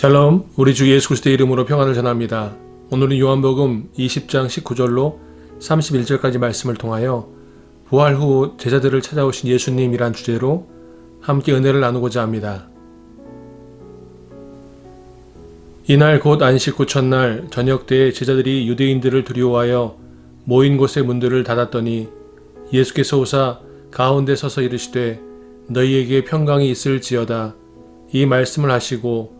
샬롬, 우리 주 예수 그리스도의 이름으로 평안을 전합니다. 오늘은 요한복음 20장 19절로 31절까지 말씀을 통하여 부활 후 제자들을 찾아오신 예수님이란 주제로 함께 은혜를 나누고자 합니다. 이날 곧 안식 후 첫날 저녁 때에 제자들이 유대인들을 두려워하여 모인 곳의 문들을 닫았더니 예수께서 오사 가운데 서서 이르시되 너희에게 평강이 있을지어다 이 말씀을 하시고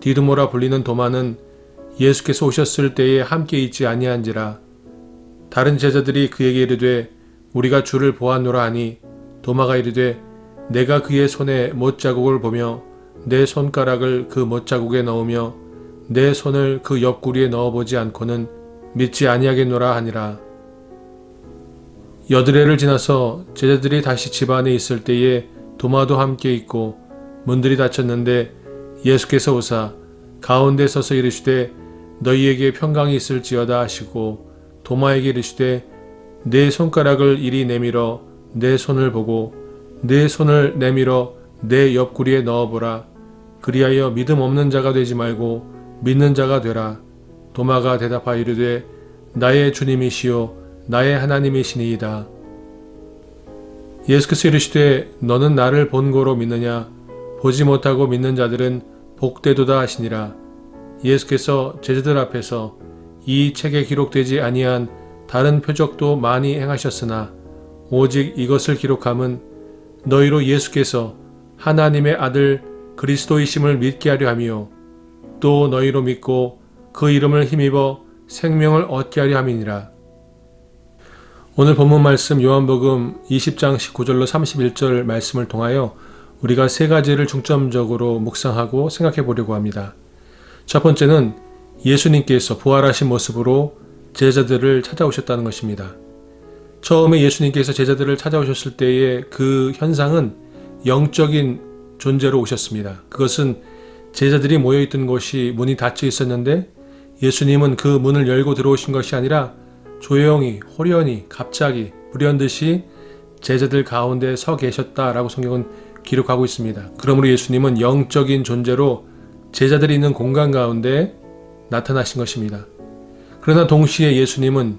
디드모라 불리는 도마는 예수께서 오셨을 때에 함께 있지 아니한지라 다른 제자들이 그에게 이르되 우리가 주를 보았노라 하니 도마가 이르되 내가 그의 손에 못자국을 보며 내 손가락을 그 못자국에 넣으며 내 손을 그 옆구리에 넣어보지 않고는 믿지 아니하겠노라 하니라. 여드레를 지나서 제자들이 다시 집 안에 있을 때에 도마도 함께 있고 문들이 닫혔는데 예수께서 오사 가운데 서서 이르시되 너희에게 평강이 있을지어다 하시고 도마에게 이르시되 내 손가락을 이리 내밀어 내 손을 보고 내 손을 내밀어 내 옆구리에 넣어보라. 그리하여 믿음 없는 자가 되지 말고 믿는 자가 되라. 도마가 대답하여 이르되 나의 주님이시요 나의 하나님이시니이다. 예수께서 이르시되 너는 나를 본고로 믿느냐 보지 못하고 믿는 자들은 복되도다 하시니라. 예수께서 제자들 앞에서 이 책에 기록되지 아니한 다른 표적도 많이 행하셨으나 오직 이것을 기록함은 너희로 예수께서 하나님의 아들 그리스도이심을 믿게 하려 함이요 또 너희로 믿고 그 이름을 힘입어 생명을 얻게 하려 함이니라. 오늘 본문 말씀 요한복음 20장 19절로 31절 말씀을 통하여 우리가 세 가지를 중점적으로 묵상하고 생각해 보려고 합니다. 첫 번째는 예수님께서 부활하신 모습으로 제자들을 찾아오셨다는 것입니다. 처음에 예수님께서 제자들을 찾아오셨을 때의 그 현상은 영적인 존재로 오셨습니다. 그것은 제자들이 모여있던 곳이 문이 닫혀 있었는데 예수님은 그 문을 열고 들어오신 것이 아니라 조용히, 호련히, 갑자기, 불현듯이 제자들 가운데 서 계셨다라고 성경은 기록하고 있습니다. 그러므로 예수님은 영적인 존재로 제자들이 있는 공간 가운데 나타나신 것입니다. 그러나 동시에 예수님은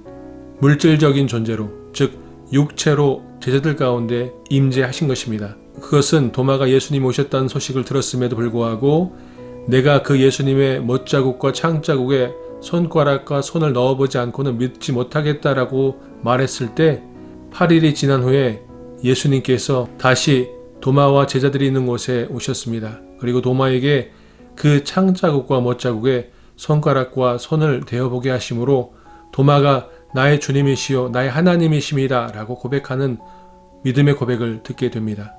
물질적인 존재로, 즉 육체로 제자들 가운데 임재하신 것입니다. 그것은 도마가 예수님 오셨다는 소식을 들었음에도 불구하고 내가 그 예수님의 못자국과 창자국에 손가락과 손을 넣어보지 않고는 믿지 못하겠다라고 말했을 때 8일이 지난 후에 예수님께서 다시 도마와 제자들이 있는 곳에 오셨습니다. 그리고 도마에게 그 창자국과 못자국에 손가락과 손을 대어보게 하심으로 도마가 나의 주님이시요 나의 하나님이십니다 라고 고백하는 믿음의 고백을 듣게 됩니다.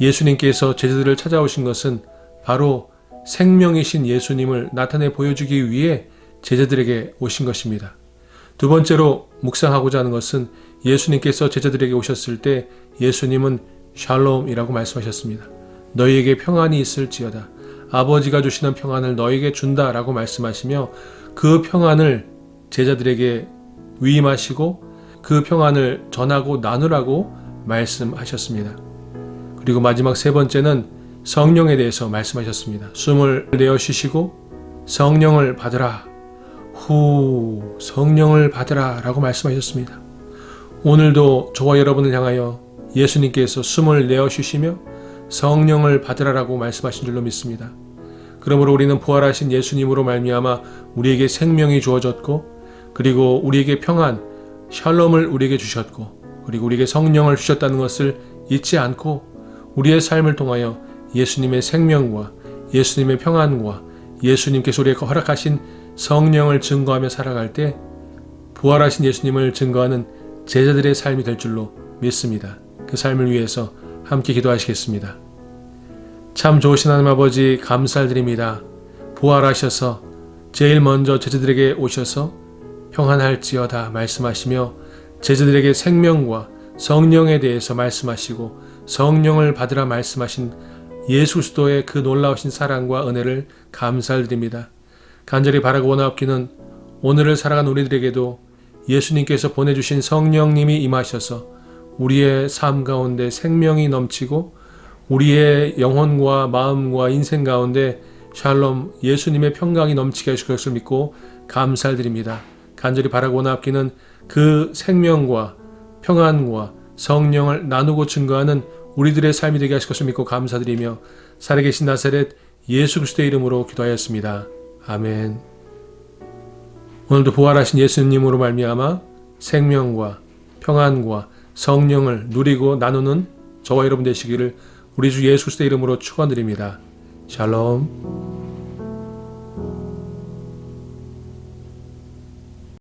예수님께서 제자들을 찾아오신 것은 바로 생명이신 예수님을 나타내 보여주기 위해 제자들에게 오신 것입니다. 두 번째로 묵상하고자 하는 것은 예수님께서 제자들에게 오셨을 때 예수님은 샬롬이라고 말씀하셨습니다. 너희에게 평안이 있을지어다. 아버지가 주시는 평안을 너에게 준다라고 말씀하시며 그 평안을 제자들에게 위임하시고 그 평안을 전하고 나누라고 말씀하셨습니다. 그리고 마지막 세 번째는 성령에 대해서 말씀하셨습니다. 숨을 내어 쉬시고 성령을 받으라. 후 성령을 받으라 라고 말씀하셨습니다. 오늘도 저와 여러분을 향하여 예수님께서 숨을 내어 쉬시며 성령을 받으라라고 말씀하신 줄로 믿습니다. 그러므로 우리는 부활하신 예수님으로 말미암아 우리에게 생명이 주어졌고 그리고 우리에게 평안, 샬롬을 우리에게 주셨고 그리고 우리에게 성령을 주셨다는 것을 잊지 않고 우리의 삶을 통하여 예수님의 생명과 예수님의 평안과 예수님께서 우리에게 허락하신 성령을 증거하며 살아갈 때 부활하신 예수님을 증거하는 제자들의 삶이 될 줄로 믿습니다. 그 삶을 위해서 함께 기도하시겠습니다. 참 좋으신 하나님 아버지 감사드립니다. 부활하셔서 제일 먼저 제자들에게 오셔서 평안할지어다 말씀하시며 제자들에게 생명과 성령에 대해서 말씀하시고 성령을 받으라 말씀하신 예수 그리스도의 그 놀라우신 사랑과 은혜를 감사드립니다. 간절히 바라고 원하옵기는 오늘을 살아간 우리들에게도 예수님께서 보내주신 성령님이 임하셔서 우리의 삶 가운데 생명이 넘치고 우리의 영혼과 마음과 인생 가운데 샬롬 예수님의 평강이 넘치게 하실 것을 믿고 감사드립니다. 간절히 바라고 원하옵기는 그 생명과 평안과 성령을 나누고 증거하는 우리들의 삶이 되게 하실 것을 믿고 감사드리며 살아계신 나사렛 예수 그리스도의 이름으로 기도하였습니다. 아멘. 오늘도 부활하신 예수님으로 말미암아 생명과 평안과 성령을 누리고 나누는 저와 여러분 되시기를 우리 주 예수 그리스도의 이름으로 축원드립니다. 샬롬.